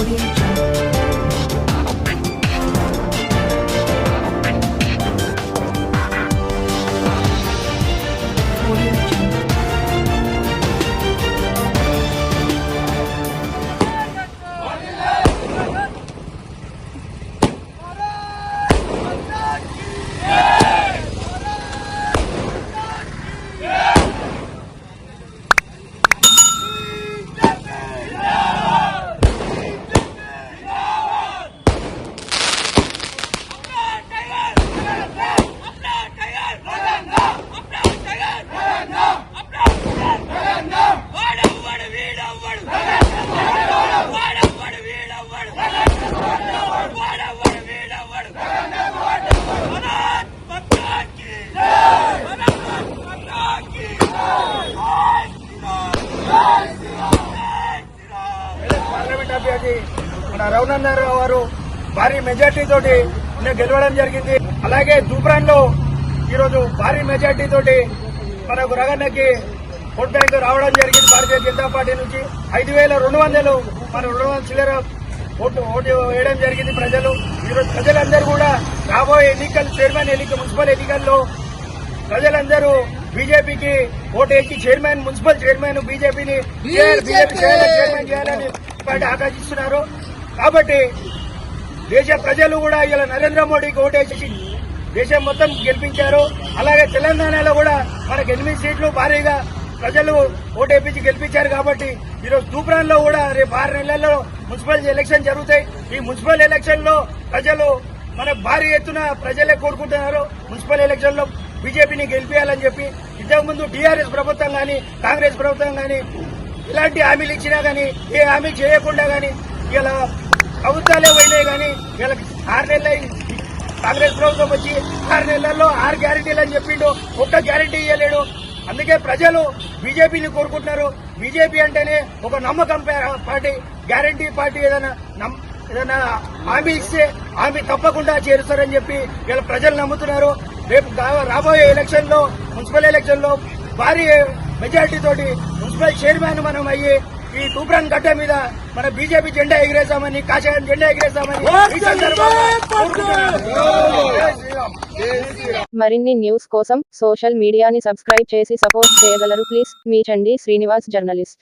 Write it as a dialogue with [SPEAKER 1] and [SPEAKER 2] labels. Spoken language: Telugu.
[SPEAKER 1] Audio
[SPEAKER 2] రఘునందన్ గారు భారీ మెజార్టీ తోటి గెలవడం జరిగింది. అలాగే దూప్రాన్లో ఈరోజు భారీ మెజార్టీ తోటి మనకు రగన్నకి ఓట్ బ్యాంక్ రావడం జరిగింది భారతీయ జనతా పార్టీ నుంచి. ఐదు వేల రెండు వందలు మన రెండు వందల చిల్లర ఓటు ఓటు వేయడం జరిగింది ప్రజలు. ఈరోజు ప్రజలందరూ కూడా రాబోయే ఎన్నికలు చైర్మన్ ఎన్నిక మున్సిపల్ ఎన్నికల్లో ప్రజలందరూ బీజేపీకి ఓటేసి చైర్మన్ మున్సిపల్ చైర్మన్ బీజేపీని బీజేపీ! చైర్మన్ చేయాలని ఆకాంక్షిస్తున్నారు. కాబట్టి దేశ ప్రజలు కూడా ఇలా నరేంద్ర మోడీకి ఓటేసి దేశం మొత్తం గెలిపించారు. అలాగే తెలంగాణలో కూడా మనకు ఎనిమిది సీట్లు భారీగా ప్రజలు ఓటేపించి గెలిపించారు కాబట్టి ఈరోజు తూప్రాన్లో కూడా రేపు ఆరు నెలల్లో మున్సిపల్ ఎలక్షన్ జరుగుతాయి. ఈ మున్సిపల్ ఎలక్షన్లో ప్రజలు మన భారీ ఎత్తున ప్రజలే కోరుకుంటున్నారు. మున్సిపల్ ఎలక్షన్లో బీజేపీని గెలిపించాలని చెప్పి ఇంతకుముందు టీఆర్ఎస్ ప్రభుత్వం కానీ కాంగ్రెస్ ప్రభుత్వం కానీ ఇలాంటి హామీలు ఇచ్చినా గానీ ఏ హామీ చేయకుండా గానీ ఇలా ప్రభుత్వాలే పోయినాయి కానీ వీళ్ళకి ఆరు నెలలు కాంగ్రెస్ ప్రభుత్వం వచ్చి ఆరు నెలల్లో ఆరు గ్యారెంటీలు అని చెప్పిండు. ఒక్క గ్యారెంటీ ఇవ్వలేడు అందుకే ప్రజలు బీజేపీని కోరుకుంటున్నారు. బీజేపీ అంటేనే ఒక నమ్మకం పార్టీ గ్యారెంటీ పార్టీ ఏదైనా నమ్- ఏదైనా హామీ ఇస్తే హామీ తప్పకుండా చేరుస్తారని చెప్పి వీళ్ళ ప్రజలు నమ్ముతున్నారు. రేపు రాబోయే ఎలక్షన్లో మున్సిపల్ ఎలక్షన్లో భారీ మెజార్టీ తోటి మున్సిపల్ చైర్మన్ మనం అయ్యి ఈ తూప్రాన్ గడ్డ మీద మన బీజేపీ జెండా ఎగిరేసామని కాషాయం జెండా ఎగిరేసామని.
[SPEAKER 3] మరిన్ని న్యూస్ కోసం సోషల్ మీడియాని సబ్స్క్రైబ్ చేసి సపోర్ట్ చేయగలరు ప్లీజ్. మీ చండి శ్రీనివాస్ జర్నలిస్ట్.